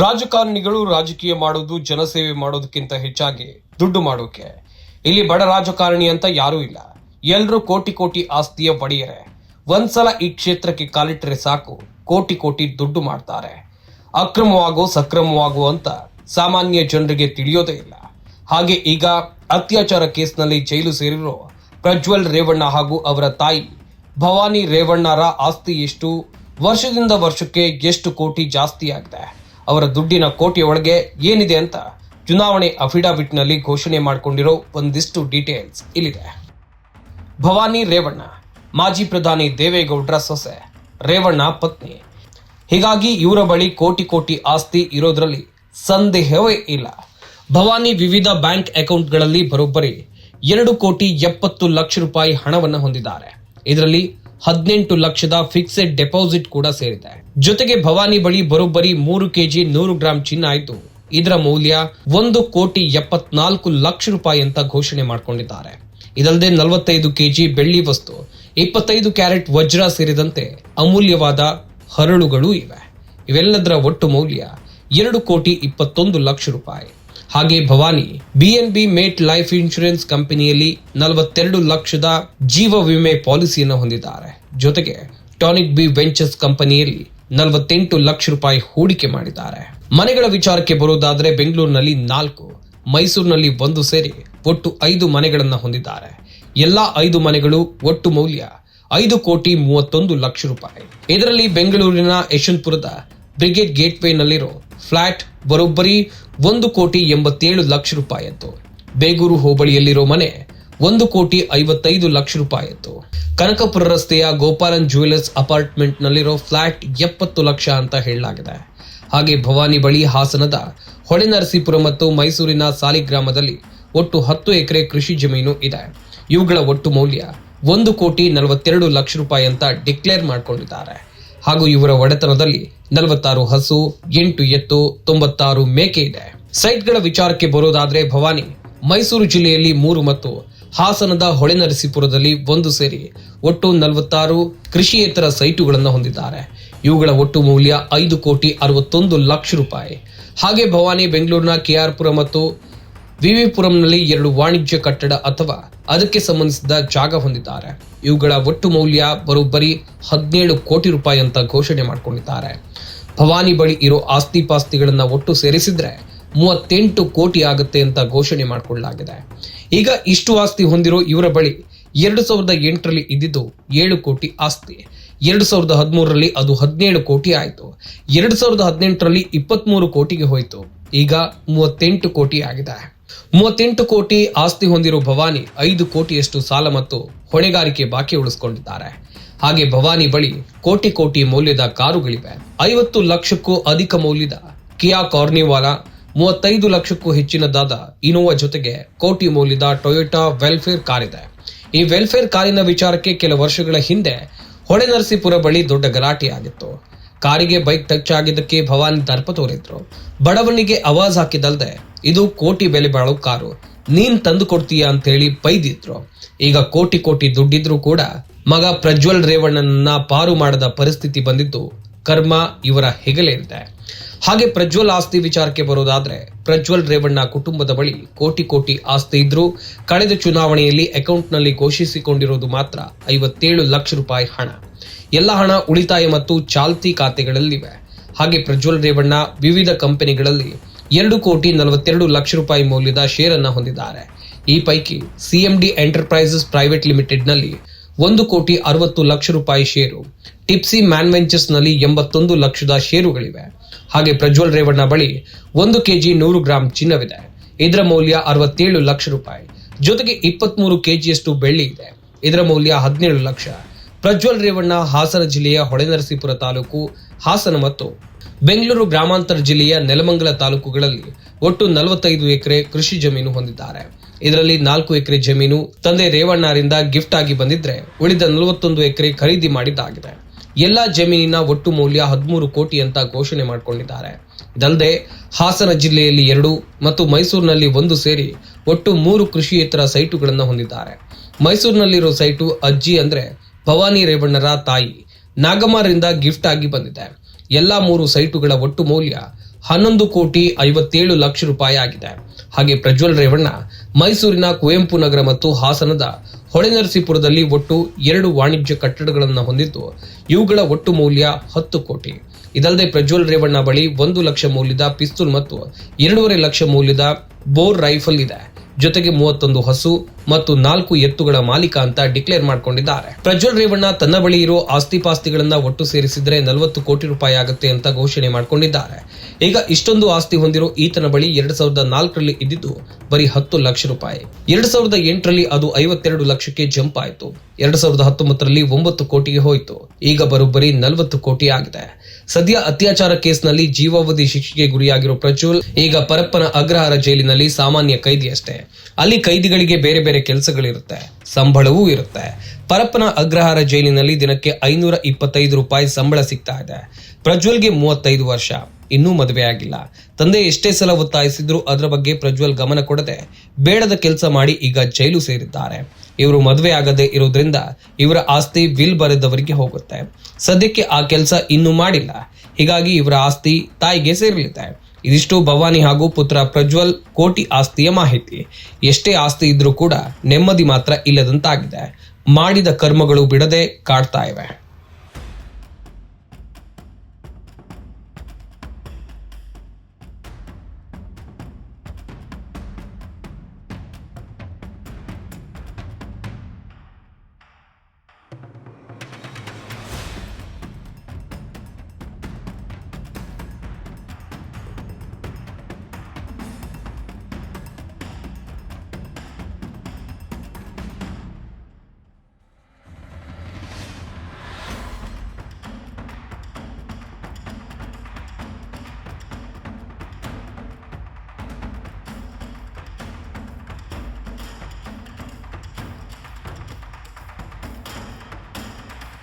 ರಾಜಕಾರಣಿಗಳು ರಾಜಕೀಯ ಮಾಡೋದು, ಜನಸೇವೆ ಮಾಡೋದಕ್ಕಿಂತ ಹೆಚ್ಚಾಗಿ ದುಡ್ಡು ಮಾಡೋಕೆ. ಇಲ್ಲಿ ಬಡ ರಾಜಕಾರಣಿ ಅಂತ ಯಾರೂ ಇಲ್ಲ. ಎಲ್ಲರೂ ಕೋಟಿ ಕೋಟಿ ಆಸ್ತಿಯ ಒಡೆಯರೆ. ಒಂದ್ಸಲ ಈ ಕ್ಷೇತ್ರಕ್ಕೆ ಕಾಲಿಟ್ಟರೆ ಸಾಕು, ಕೋಟಿ ಕೋಟಿ ದುಡ್ಡು ಮಾಡ್ತಾರೆ. ಅಕ್ರಮವಾಗೋ, ಸಕ್ರಮವಾಗೋ ಅಂತ ಸಾಮಾನ್ಯ ಜನರಿಗೆ ತಿಳಿಯೋದೇ ಇಲ್ಲ. ಹಾಗೆ ಈಗ ಅತ್ಯಾಚಾರ ಕೇಸ್ನಲ್ಲಿ ಜೈಲು ಸೇರಿರೋ ಪ್ರಜ್ವಲ್ ರೇವಣ್ಣ ಹಾಗೂ ಅವರ ತಾಯಿ ಭವಾನಿ ರೇವಣ್ಣರ ಆಸ್ತಿ ಎಷ್ಟು? ವರ್ಷದಿಂದ ವರ್ಷಕ್ಕೆ ಎಷ್ಟು ಕೋಟಿ ಜಾಸ್ತಿ ಆಗಿದೆ ಅವರ ದುಡ್ಡಿನ ಕೋಟಿಯೊಳಗೆ ಏನಿದೆ ಅಂತ ಚುನಾವಣೆ ಅಫಿಡವಿಟ್ನಲ್ಲಿ ಘೋಷಣೆ ಮಾಡಿಕೊಂಡಿರೋ ಒಂದಿಷ್ಟು ಡೀಟೇಲ್ಸ್ ಇಲ್ಲಿದೆ. ಭವಾನಿ ರೇವಣ್ಣ, ಮಾಜಿ ಪ್ರಧಾನಿ ದೇವೇಗೌಡರ ಸೊಸೆ, ರೇವಣ್ಣ ಪತ್ನಿ. ಹೀಗಾಗಿ ಇವರ ಬಳಿ ಕೋಟಿ ಕೋಟಿ ಆಸ್ತಿ ಇರೋದ್ರಲ್ಲಿ ಸಂದೇಹವೇ ಇಲ್ಲ. ಭವಾನಿ ವಿವಿಧ ಬ್ಯಾಂಕ್ ಅಕೌಂಟ್ಗಳಲ್ಲಿ ಬರೋಬ್ಬರಿ ಎರಡು ಕೋಟಿ ಎಪ್ಪತ್ತು ಲಕ್ಷ ರೂಪಾಯಿ ಹಣವನ್ನು ಹೊಂದಿದ್ದಾರೆ. ಇದರಲ್ಲಿ ಹದಿನೆಂಟು ಲಕ್ಷದ ಫಿಕ್ಸೆಡ್ ಡೆಪಾಸಿಟ್ ಕೂಡ ಸೇರಿದೆ. ಜೊತೆಗೆ ಭವಾನಿ ಬಳಿ ಬರೋಬ್ಬರಿ ಮೂರು ಕೆಜಿ ನೂರು ಗ್ರಾಂ ಚಿನ್ನ ಆಯಿತು. ಇದರ ಮೌಲ್ಯ ಒಂದು ಕೋಟಿ ಎಪ್ಪತ್ನಾಲ್ಕು ಲಕ್ಷ ರೂಪಾಯಿ ಅಂತ ಘೋಷಣೆ ಮಾಡಿಕೊಂಡಿದ್ದಾರೆ. ಇದಲ್ಲದೆ ನಲವತ್ತೈದು ಕೆಜಿ ಬೆಳ್ಳಿ ವಸ್ತು, ಇಪ್ಪತ್ತೈದು ಕ್ಯಾರೆಟ್ ವಜ್ರ ಸೇರಿದಂತೆ ಅಮೂಲ್ಯವಾದ ಹರಳುಗಳು ಇವೆ. ಇವೆಲ್ಲದರ ಒಟ್ಟು ಮೌಲ್ಯ ಎರಡು ಕೋಟಿ ಇಪ್ಪತ್ತೊಂದು ಲಕ್ಷ ರೂಪಾಯಿ. ಹಾಗೆ Bhavani PNB Met life insurance ಕಂಪನಿಯಲ್ಲಿ ನಲವತ್ತೆರಡು ಲಕ್ಷದ ಜೀವ ವಿಮೆ ಪಾಲಿಸಿಯನ್ನು ಹೊಂದಿದ್ದಾರೆ. ಜೊತೆಗೆ ಟಾನಿಕ್ ಬಿ ವೆಂಚರ್ಸ್ ಕಂಪನಿಯಲ್ಲಿ ನಲವತ್ತೆಂಟು ಲಕ್ಷ ರೂಪಾಯಿ ಹೂಡಿಕೆ ಮಾಡಿದ್ದಾರೆ. ಮನೆಗಳ ವಿಚಾರಕ್ಕೆ ಬರುವುದಾದರೆ ಬೆಂಗಳೂರಿನಲ್ಲಿ ನಾಲ್ಕು, ಮೈಸೂರಿನಲ್ಲಿ ಒಂದು ಸೇರಿ ಒಟ್ಟು ಐದು ಮನೆಗಳನ್ನು ಹೊಂದಿದ್ದಾರೆ. ಎಲ್ಲಾ ಐದು ಮನೆಗಳು ಒಟ್ಟು ಮೌಲ್ಯ ಐದು ಕೋಟಿ ಮೂವತ್ತೊಂದು ಲಕ್ಷ ರೂಪಾಯಿ. ಇದರಲ್ಲಿ ಬೆಂಗಳೂರಿನ ಯಶವಂತಪುರದ ಬ್ರಿಗೇಡ್ ಗೇಟ್ವೇನಲ್ಲಿರೋ ಫ್ಲಾಟ್ ಬರೋಬ್ಬರಿ ಒಂದು ಕೋಟಿ ಎಂಬತ್ತೇಳು ಲಕ್ಷ ರೂಪಾಯಿತ್ತು ಬೇಗೂರು ಹೋಬಳಿಯಲ್ಲಿರೋ ಮನೆ ಒಂದು ಕೋಟಿ ಐವತ್ತೈದು ಲಕ್ಷ ರೂಪಾಯಿತ್ತು ಕನಕಪುರ ರಸ್ತೆಯ ಗೋಪಾಲನ್ ಜುವೆಲರ್ಸ್ ಅಪಾರ್ಟ್ಮೆಂಟ್ ನಲ್ಲಿರೋ ಫ್ಲಾಟ್ ಎಪ್ಪತ್ತು ಲಕ್ಷ ಅಂತ ಹೇಳಲಾಗಿದೆ. ಹಾಗೆ ಭವಾನಿ ಬಳಿ ಹಾಸನದ ಹೊಳೆನರಸೀಪುರ ಮತ್ತು ಮೈಸೂರಿನ ಸಾಲಿಗ್ರಾಮದಲ್ಲಿ ಒಟ್ಟು ಹತ್ತು ಎಕರೆ ಕೃಷಿ ಜಮೀನು ಇದೆ. ಇವುಗಳ ಒಟ್ಟು ಮೌಲ್ಯ ಒಂದು ಕೋಟಿ ನಲವತ್ತೆರಡು ಲಕ್ಷ ರೂಪಾಯಿ ಅಂತ ಡಿಕ್ಲೇರ್ ಮಾಡಿಕೊಂಡಿದ್ದಾರೆ. ಹಾಗೂ ಇವರ ಒಡೆತನದಲ್ಲಿ ನಲವತ್ತಾರು ಹಸು, ಎಂಟು ಎತ್ತು, ತೊಂಬತ್ತಾರು ಮೇಕೆ ಇದೆ. ಸೈಟ್ಗಳ ವಿಚಾರಕ್ಕೆ ಬರೋದಾದ್ರೆ ಭವಾನಿ, ಮೈಸೂರು ಜಿಲ್ಲೆಯಲ್ಲಿ ಮೂರು ಮತ್ತು ಹಾಸನದ ಹೊಳೆನರಸೀಪುರದಲ್ಲಿ ಒಂದು ಸೇರಿ ಒಟ್ಟು ನಲವತ್ತಾರು ಕೃಷಿಯೇತರ ಸೈಟುಗಳನ್ನು ಹೊಂದಿದ್ದಾರೆ. ಇವುಗಳ ಒಟ್ಟು ಮೌಲ್ಯ ಐದು ಕೋಟಿ ಅರವತ್ತೊಂದು ಲಕ್ಷ ರೂಪಾಯಿ. ಹಾಗೆ ಭವಾನಿ, ಬೆಂಗಳೂರಿನ ಕೆಆರ್ಪುರ ಮತ್ತು ವಿವಿಪುರಂನಲ್ಲಿ ಎರಡು ವಾಣಿಜ್ಯ ಕಟ್ಟಡ ಅಥವಾ ಅದಕ್ಕೆ ಸಂಬಂಧಿಸಿದ ಜಾಗ ಹೊಂದಿದ್ದಾರೆ. ಇವುಗಳ ಒಟ್ಟು ಮೌಲ್ಯ ಬರೋಬ್ಬರಿ ಹದಿನೇಳು ಕೋಟಿ ರೂಪಾಯಿ ಅಂತ ಘೋಷಣೆ ಮಾಡಿಕೊಂಡಿದ್ದಾರೆ. ಭವಾನಿ ಬಳಿ ಇರೋ ಆಸ್ತಿ ಪಾಸ್ತಿಗಳನ್ನ ಒಟ್ಟು ಸೇರಿಸಿದ್ರೆ ಮೂವತ್ತೆಂಟು ಕೋಟಿ ಆಗುತ್ತೆ ಅಂತ ಘೋಷಣೆ ಮಾಡಿಕೊಳ್ಳಲಾಗಿದೆ. ಈಗ ಇಷ್ಟು ಆಸ್ತಿ ಹೊಂದಿರೋ ಇವರ ಬಳಿ ಎರಡು ಸಾವಿರದ ಎಂಟರಲ್ಲಿ ಇದ್ದಿದ್ದು ಏಳು ಕೋಟಿ ಆಸ್ತಿ. ಎರಡು ಸಾವಿರದ ಹದಿಮೂರರಲ್ಲಿ ಅದು ಹದಿನೇಳು ಕೋಟಿ ಆಯಿತು. ಎರಡು ಸಾವಿರದ ಹದಿನೆಂಟರಲ್ಲಿ ಇಪ್ಪತ್ತ್ಮೂರು ಕೋಟಿಗೆ ಹೋಯಿತು. ಈಗ ಮೂವತ್ತೆಂಟು ಕೋಟಿ ಆಗಿದೆ. ಮೂವತ್ತೆಂಟು ಕೋಟಿ ಆಸ್ತಿ ಹೊಂದಿರುವ ಭವಾನಿ ಐದು ಕೋಟಿಯಷ್ಟು ಸಾಲ ಮತ್ತು ಹೊಣೆಗಾರಿಕೆ ಬಾಕಿ ಉಳಿಸಿಕೊಂಡಿದ್ದಾರೆ. ಹಾಗೆ ಭವಾನಿ ಬಳಿ ಕೋಟಿ ಕೋಟಿ ಮೌಲ್ಯದ ಕಾರುಗಳಿವೆ. ಐವತ್ತು ಲಕ್ಷಕ್ಕೂ ಅಧಿಕ ಮೌಲ್ಯದ ಕಿಯಾ ಕಾರ್ನಿವಾಲಾ, ಮೂವತ್ತೈದು ಲಕ್ಷಕ್ಕೂ ಹೆಚ್ಚಿನದಾದ ಇನೋವಾ ಜೊತೆಗೆ ಕೋಟಿ ಮೌಲ್ಯದ ಟೊಯೋಟಾ ವೆಲ್ಫೇರ್ ಕಾರ್ ಇದೆ. ಈ ವೆಲ್ಫೇರ್ ಕಾರಿನ ವಿಚಾರಕ್ಕೆ ಕೆಲ ವರ್ಷಗಳ ಹಿಂದೆ ಹೊಳೆನರಸೀಪುರ ಬಳಿ ದೊಡ್ಡ ಗಲಾಟೆ ಆಗಿತ್ತು. ಕಾರಿಗೆ ಬೈಕ್ ಟಚ್ ಆಗಿದ್ದಕ್ಕೆ ಭವಾನಿ ದರ್ಪ ತೋರಿದ್ರು. ಬಡವನಿಗೆ ಆವಾಜ್ ಹಾಕಿದಲ್ದೆ ಇದು ಕೋಟಿ ಬೆಲೆ ಬಾಳೋ ಕಾರು. ನೀನ್ ತಂದು ಕೊಡ್ತೀಯ ಅಂತ ಹೇಳಿ ಬೈದಿದ್ರು. ಈಗ ಕೋಟಿ ಕೋಟಿ ದುಡ್ಡಿದ್ರು ಕೂಡ ಮಗ ಪ್ರಜ್ವಲ್ ರೇವಣ್ಣನನ್ನ ಪಾರು ಮಾಡದ ಪರಿಸ್ಥಿತಿ ಬಂದಿದ್ದು ಕರ್ಮ ಇವರ ಹೆಗಲೇರಿದೆ ಹಾಗೆ ಪ್ರಜ್ವಲ್ ಆಸ್ತಿ ವಿಚಾರಕ್ಕೆ ಬರೋದಾದ್ರೆ ಪ್ರಜ್ವಲ್ ರೇವಣ್ಣ ಕುಟುಂಬದ ಬಳಿ ಕೋಟಿ ಕೋಟಿ ಆಸ್ತಿ ಇದ್ರೂ ಕಳೆದ ಚುನಾವಣೆಯಲ್ಲಿ ಅಕೌಂಟ್ನಲ್ಲಿ ಘೋಷಿಸಿಕೊಂಡಿರೋದು ಮಾತ್ರ ಐವತ್ತೇಳು ಲಕ್ಷ ರೂಪಾಯಿ ಹಣ. ಎಲ್ಲ ಹಣ ಉಳಿತಾಯ ಮತ್ತು ಚಾಲ್ತಿ ಖಾತೆಗಳಲ್ಲಿವೆ. ಹಾಗೆ ಪ್ರಜ್ವಲ್ ರೇವಣ್ಣ ವಿವಿಧ ಕಂಪನಿಗಳಲ್ಲಿ ಎರಡು ಕೋಟಿ ನಲವತ್ತೆರಡು ಲಕ್ಷ ರೂಪಾಯಿ ಮೌಲ್ಯದ ಶೇರ್ ಅನ್ನ ಹೊಂದಿದ್ದಾರೆ. ಈ ಪೈಕಿ ಸಿಎಂಡಿ ಎಂಟರ್ಪ್ರೈಸಸ್ ಪ್ರೈವೇಟ್ ಲಿಮಿಟೆಡ್ನಲ್ಲಿ ಒಂದು ಕೋಟಿ ಅರವತ್ತು ಲಕ್ಷ ರೂಪಾಯಿ ಷೇರು ಟಿಪ್ಸಿ ಮ್ಯಾನ್ವೆಂಚರ್ಸ್ನಲ್ಲಿ ಎಂಬತ್ತೊಂದು ಲಕ್ಷದ ಷೇರುಗಳಿವೆ ಹಾಗೆ ಪ್ರಜ್ವಲ್ ರೇವಣ್ಣ ಬಳಿ ಒಂದು ಕೆಜಿ ನೂರು ಗ್ರಾಂ ಚಿನ್ನವಿದೆ. ಇದರ ಮೌಲ್ಯ ಅರವತ್ತೇಳು ಲಕ್ಷ ರೂಪಾಯಿ. ಜೊತೆಗೆ ಇಪ್ಪತ್ಮೂರು ಕೆಜಿಯಷ್ಟು ಬೆಳ್ಳಿ ಇದೆ. ಇದರ ಮೌಲ್ಯ ಹದಿನೇಳು ಲಕ್ಷ. ಪ್ರಜ್ವಲ್ ರೇವಣ್ಣ ಹಾಸನ ಜಿಲ್ಲೆಯ ಹೊಳೆನರಸೀಪುರ ತಾಲೂಕು ಹಾಸನ ಮತ್ತು ಬೆಂಗಳೂರು ಗ್ರಾಮಾಂತರ ಜಿಲ್ಲೆಯ ನೆಲಮಂಗಲ ತಾಲೂಕುಗಳಲ್ಲಿ ಒಟ್ಟು ನಲವತ್ತೈದು ಎಕರೆ ಕೃಷಿ ಜಮೀನು ಹೊಂದಿದ್ದಾರೆ. ಇದರಲ್ಲಿ ನಾಲ್ಕು ಎಕರೆ ಜಮೀನು ತಂದೆ ರೇವಣ್ಣರಿಂದ ಗಿಫ್ಟ್ ಆಗಿ ಬಂದಿದ್ರೆ ಉಳಿದ ನಲವತ್ತೊಂದು ಎಕರೆ ಖರೀದಿ ಮಾಡಿದ್ದಾಗಿದೆ. ಎಲ್ಲಾ ಜಮೀನಿನ ಒಟ್ಟು ಮೌಲ್ಯ ಹದಿಮೂರು ಕೋಟಿ ಅಂತ ಘೋಷಣೆ ಮಾಡಿಕೊಂಡಿದ್ದಾರೆ. ಇದಲ್ಲದೆ ಹಾಸನ ಜಿಲ್ಲೆಯಲ್ಲಿ ಎರಡು ಮತ್ತು ಮೈಸೂರಿನಲ್ಲಿ ಒಂದು ಸೇರಿ ಒಟ್ಟು ಮೂರು ಕೃಷಿಯೇತರ ಸೈಟುಗಳನ್ನು ಹೊಂದಿದ್ದಾರೆ. ಮೈಸೂರಿನಲ್ಲಿರೋ ಸೈಟು ಅಜ್ಜಿ ಅಂದ್ರೆ ಭವಾನಿ ರೇವಣ್ಣರ ತಾಯಿ ನಾಗಮ್ಮರಿಂದ ಗಿಫ್ಟ್ ಆಗಿ ಬಂದಿದೆ. ಎಲ್ಲಾ ಮೂರು ಸೈಟುಗಳ ಒಟ್ಟು ಮೌಲ್ಯ ಹನ್ನೊಂದು ಕೋಟಿ ಐವತ್ತೇಳು ಲಕ್ಷ ರೂಪಾಯಿ ಆಗಿದೆ. ಹಾಗೆ ಪ್ರಜ್ವಲ್ ರೇವಣ್ಣ ಮೈಸೂರಿನ ಕುವೆಂಪು ನಗರ ಮತ್ತು ಹಾಸನದ ಹೊಳೆನರಸೀಪುರದಲ್ಲಿ ಒಟ್ಟು ಎರಡು ವಾಣಿಜ್ಯ ಕಟ್ಟಡಗಳನ್ನು ಹೊಂದಿದ್ದು, ಇವುಗಳ ಒಟ್ಟು ಮೌಲ್ಯ ಹತ್ತು ಕೋಟಿ. ಇದಲ್ಲದೆ ಪ್ರಜ್ವಲ್ ರೇವಣ್ಣ ಬಳಿ ಒಂದು ಲಕ್ಷ ಮೌಲ್ಯದ ಪಿಸ್ತೂಲ್ ಮತ್ತು ಎರಡೂವರೆ ಲಕ್ಷ ಮೌಲ್ಯದ ಬೋರ್ ರೈಫಲ್ ಇದೆ. ಜೊತೆಗೆ ಮೂವತ್ತೊಂದು ಹಸು ಮತ್ತು ನಾಲ್ಕು ಎತ್ತುಗಳ ಮಾಲೀಕ ಅಂತ ಡಿಕ್ಲೇರ್ ಮಾಡಿಕೊಂಡಿದ್ದಾರೆ. ಪ್ರಜ್ವಲ್ ರೇವಣ್ಣ ತನ್ನ ಬಳಿ ಇರೋ ಆಸ್ತಿ ಪಾಸ್ತಿಗಳನ್ನ ಒಟ್ಟು ಸೇರಿಸಿದ್ರೆ ನಲವತ್ತು ಕೋಟಿ ರೂಪಾಯಿ ಆಗುತ್ತೆ ಅಂತ ಘೋಷಣೆ ಮಾಡಿಕೊಂಡಿದ್ದಾರೆ. ಈಗ ಇಷ್ಟೊಂದು ಆಸ್ತಿ ಹೊಂದಿರೋ ಈತನ ಬಳಿ ಎರಡ್ ಸಾವಿರದ ನಾಲ್ಕರಲ್ಲಿ ಇದ್ದಿದ್ದು ಬರೀ ಹತ್ತು ಲಕ್ಷ ರೂಪಾಯಿ. ಎರಡ್ ಸಾವಿರದ ಎಂಟರಲ್ಲಿ ಅದು ಐವತ್ತೆರಡು ಲಕ್ಷಕ್ಕೆ ಜಂಪ್ ಆಯಿತು. ಎರಡ್ ಸಾವಿರದ ಹತ್ತೊಂಬತ್ತರಲ್ಲಿ ಒಂಬತ್ತು ಕೋಟಿಗೆ ಹೋಯಿತು. ಈಗ ಬರೋಬ್ಬರಿ ನಲವತ್ತು ಕೋಟಿ ಆಗಿದೆ. ಸದ್ಯ ಅತ್ಯಾಚಾರ ಕೇಸ್ನಲ್ಲಿ ಜೀವಾವಧಿ ಶಿಕ್ಷೆಗೆ ಗುರಿಯಾಗಿರೋ ಪ್ರಜ್ವಲ್ ಈಗ ಪರಪ್ಪನ ಅಗ್ರಹಾರ ಜೈಲಿನಲ್ಲಿ ಸಾಮಾನ್ಯ ಕೈದಿ ಅಷ್ಟೇ ಅಲ್ಲಿ ಕೈದಿಗಳಿಗೆ ಬೇರೆ ಬೇರೆ ಬೇರೆ ಕೆಲಸಗಳಿರುತ್ತೆ, ಸಂಬಳವೂ ಇರುತ್ತೆ. ಪರಪ್ಪನ ಅಗ್ರಹಾರ ಜೈಲಿನಲ್ಲಿ ದಿನಕ್ಕೆ ಐನೂರ ಇಪ್ಪತ್ತೈದು ರೂಪಾಯಿ ಸಂಬಳ ಸಿಗ್ತಾ ಇದೆ. ಪ್ರಜ್ವಲ್ಗೆ ಮೂವತ್ತೈದು ವರ್ಷ, ಇನ್ನೂ ಮದುವೆ ಆಗಿಲ್ಲ. ತಂದೆ ಎಷ್ಟೇ ಸಲ ಒತ್ತಾಯಿಸಿದ್ರು ಅದರ ಬಗ್ಗೆ ಪ್ರಜ್ವಲ್ ಗಮನ ಕೊಡದೆ ಬೇಡದ ಕೆಲಸ ಮಾಡಿ ಈಗ ಜೈಲು ಸೇರಿದ್ದಾರೆ. ಇವರು ಮದುವೆ ಆಗದೆ ಇರೋದ್ರಿಂದ ಇವರ ಆಸ್ತಿ ವಿಲ್ ಬರೆದವರಿಗೆ ಹೋಗುತ್ತೆ. ಸದ್ಯಕ್ಕೆ ಆ ಕೆಲಸ ಇನ್ನೂ ಮಾಡಿಲ್ಲ. ಹೀಗಾಗಿ ಇವರ ಆಸ್ತಿ ತಾಯಿಗೆ ಸೇರಲಿದೆ. ಇದಿಷ್ಟು ಭವಾನಿ ಹಾಗೂ ಪುತ್ರ ಪ್ರಜ್ವಲ್ ಕೋಟಿ ಆಸ್ತಿಯ ಮಾಹಿತಿ. ಎಷ್ಟೇ ಆಸ್ತಿ ಇದ್ರೂ ಕೂಡ ನೆಮ್ಮದಿ ಮಾತ್ರ ಇಲ್ಲದಂತಾಗಿದೆ. ಮಾಡಿದ ಕರ್ಮಗಳು ಬಿಡದೆ ಕಾಡ್ತಾ ಇವೆ.